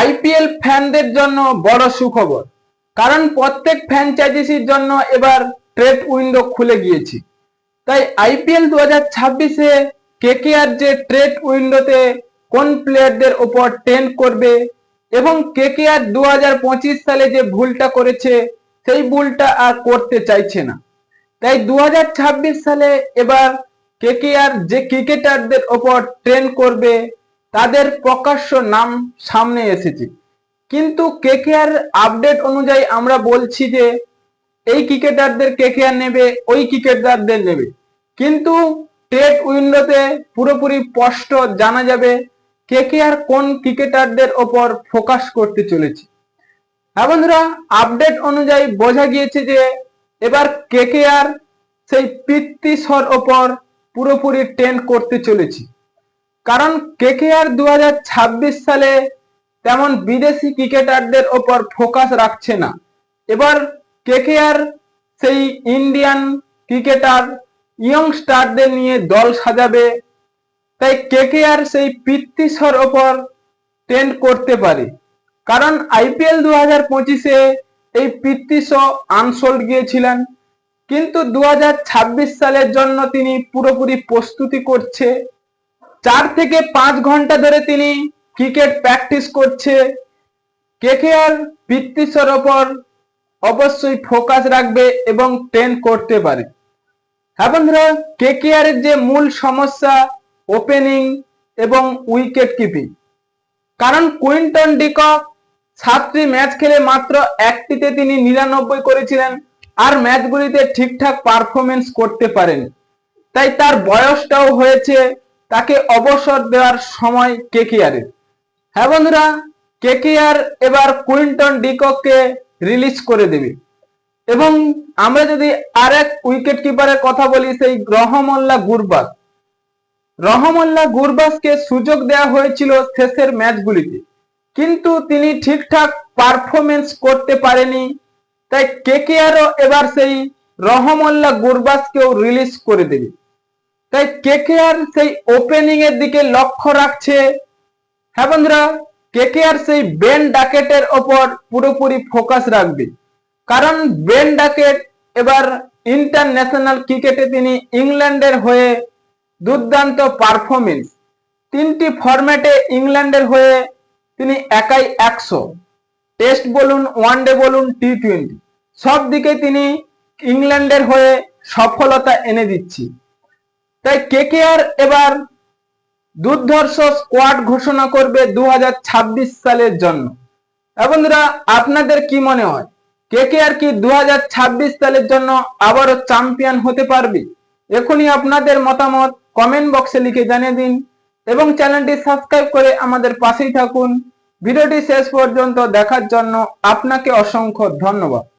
IPL ফ্যানদের জন্য বড় সুখবর, কারণ প্রত্যেক ফ্র্যাঞ্চাইজিসির জন্য এবার ট্রেড উইন্ডো খুলে গিয়েছে। তাই আইপিএল দু হাজার ছাব্বিশে কেকেআর যে ট্রেড উইন্ডোতে কোন প্লেয়ারদের ওপর ট্রেন্ড করবে এবং কেকেআর দু হাজার পঁচিশ সালে যে ভুলটা করেছে, সেই ভুলটা আর করতে চাইছে না। তাই দু হাজার ছাব্বিশ সালে এবার কেকেআর যে ক্রিকেটারদের ওপর ট্রেন করবে তাদের প্রকাশ্য নাম সামনে এসেছে। কিন্তু কেকেআর আপডেট অনুযায়ী আমরা বলছি যে, এই ক্রিকেটারদের কেকেআর নেবে, ওই ক্রিকেটারদের নেবে। কিন্তু টেট উইন্ডোতে পুরোপুরি স্পষ্ট জানা যাবে কেকেআর কোন ক্রিকেটারদের ওপর ফোকাস করতে চলেছে। হ্যাঁ বন্ধুরা আপডেট অনুযায়ী বোঝা গিয়েছে যে, এবার কেকেআর সেই পিতৃস্বর ওপর পুরোপুরি ট্রেন্ড করতে চলেছে। কারণ কেকেআর দু সালে তেমন বিদেশি ক্রিকেটারদের ওপর ফোকাস রাখছে না। এবার কেকেআর সেই ইন্ডিয়ান ক্রিকেটার, ইয়ং স্টারদের নিয়ে দল সাজাবে। তাই কেকেআর সেই পিতৃস্বর ওপর ট্রেন্ড করতে পারে। কারণ আইপিএল দু হাজার পঁচিশে এই পিতৃস আনসোল্ড গিয়েছিলেন। কিন্তু দু হাজার ছাব্বিশ সালের জন্য তিনি পুরোপুরি প্রস্তুতি করছে। চার থেকে পাঁচ ঘণ্টা ধরে তিনি ক্রিকেট প্র্যাকটিস করছে। কেকেআর পিতৃস্বর ওপর অবশ্যই ফোকাস রাখবে এবং ট্রেন করতে পারে। হ্যাঁ বন্ধুরা, কেকেআর এর যে মূল সমস্যা ওপেনিং এবং উইকেট কিপিং। কারণ কুইন্টন ডিকক সাতটি ম্যাচ খেলে মাত্র একটিতে তিনি নিরানব্বই করেছিলেন আর ম্যাচগুলিতে ঠিকঠাক পারফরমেন্স করতে পারেন তাই তার বয়সটাও হয়েছে তাকে অবসর দেওয়ার সময় কেকেআরের হ্যাঁ বন্ধুরা, কেকেআর এবার কুইন্টন ডিককে রিলিজ করে দেবে। এবং আমরা যদি আর এক উইকেট কিপারের কথা বলি, সেই রহমল্লা গুরবাস রহমল্লা গুরবাসকে সুযোগ দেওয়া হয়েছিল শেষের ম্যাচগুলিতে। কিন্তু তিনি ঠিকঠাক পারফরমেন্স করতে পারেনি। তাই কেকেআরও এবার সেই রহমল্লা গুরবাসকেও রিলিজ করে দেবে। তাই কেকেআর সেই ওপেনিং এর দিকে লক্ষ্য রাখছে। হ্যাঁ বন্ধুরা, কেকেআর সেই বেন ডাকেটের ওপর পুরোপুরি ফোকাস রাখবে। কারণ বেন ডাকেট এবার ইন্টারন্যাশনাল ক্রিকেটে তিনি ইংল্যান্ডের হয়ে দুর্দান্ত পারফরমেন্স তিনটি ফরম্যাটে ইংল্যান্ডের হয়ে তিনি একাই একশো। টেস্ট বলুন ওয়ানডে বলুন টি টোয়েন্টি সব দিকে তিনি ইংল্যান্ডের হয়ে সফলতা এনে দিচ্ছি। তাই কে কে কেকেআর এবার দুর্ধর্ষ স্কোয়াড ঘোষণা করবে দুহাজার ছাব্বিশ সালের জন্য। বন্ধুরা, আপনাদের কি মনে হয়? কেকেআর কি দুই হাজার ছাব্বিশ সালের জন্য আবারও চ্যাম্পিয়ন হতে পারবে? এখনই আপনাদের মতামত কমেন্ট বক্সে লিখে জানিয়ে দিন এবং চ্যানেলটি সাবস্ক্রাইব করে আমাদের পাশেই থাকুন। ভিডিওটি শেষ পর্যন্ত দেখার জন্য আপনাকে অসংখ্য ধন্যবাদ।